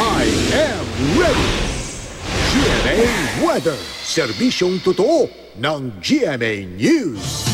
I am ready! GMA Weather. Serbisyong totoo ng GMA News.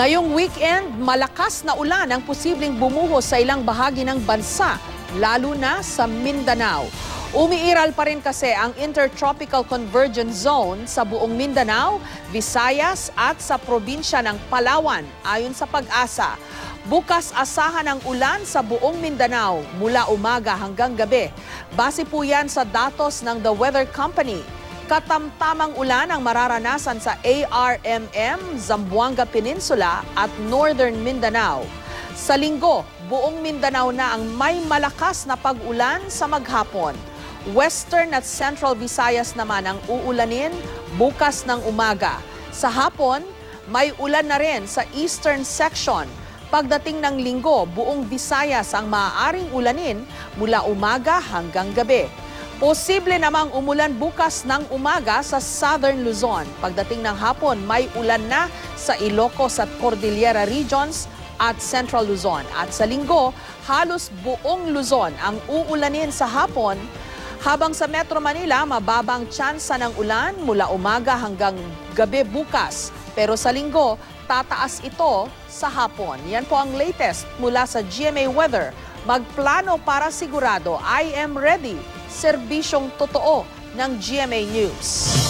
Ngayong weekend, malakas na ulan ang posibleng bumuhos sa ilang bahagi ng bansa, lalo na sa Mindanao. Umiiral pa rin kasi ang Intertropical Convergence Zone sa buong Mindanao, Visayas at sa probinsya ng Palawan ayon sa pag-asa. Bukas asahan ang ulan sa buong Mindanao mula umaga hanggang gabi. Base po yan sa datos ng The Weather Company. Katamtamang ulan ang mararanasan sa ARMM, Zamboanga Peninsula at Northern Mindanao. Sa linggo, buong Mindanao na ang may malakas na pag-ulan sa maghapon. Western at Central Visayas naman ang uulanin bukas ng umaga. Sa hapon, may ulan na rin sa eastern section. Pagdating ng linggo, buong Visayas ang maaaring ulanin mula umaga hanggang gabi. Posible namang umulan bukas ng umaga sa Southern Luzon. Pagdating ng hapon, may ulan na sa Ilocos at Cordillera Regions at Central Luzon. At sa linggo, halos buong Luzon ang uulanin sa hapon habang sa Metro Manila, mababang tsansa ng ulan mula umaga hanggang gabi bukas. Pero sa linggo, tataas ito sa hapon. Yan po ang latest mula sa GMA Weather. Magplano para sigurado, I am ready. Serbisyong totoo ng GMA News.